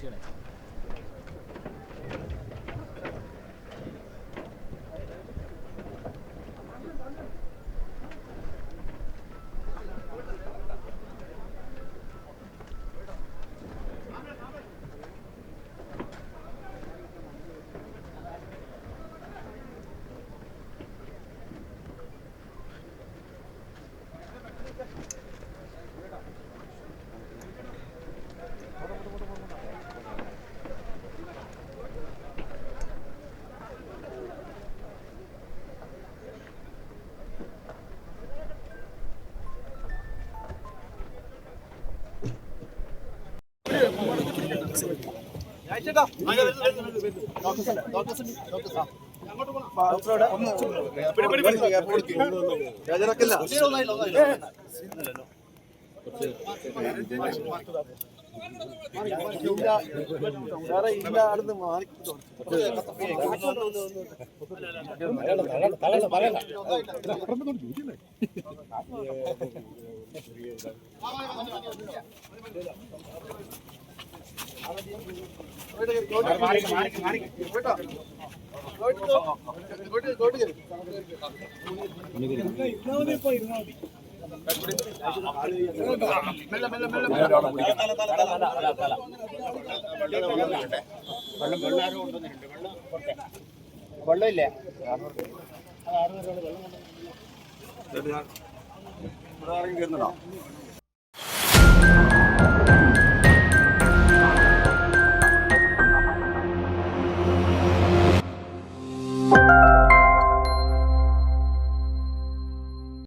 些来，ബേജാറാക്കില്ല സാറേ ഇല്ല അടുത്ത് മാറി വെള്ളമില്ലേ വെള്ളം കയറുന്നുണ്ടോ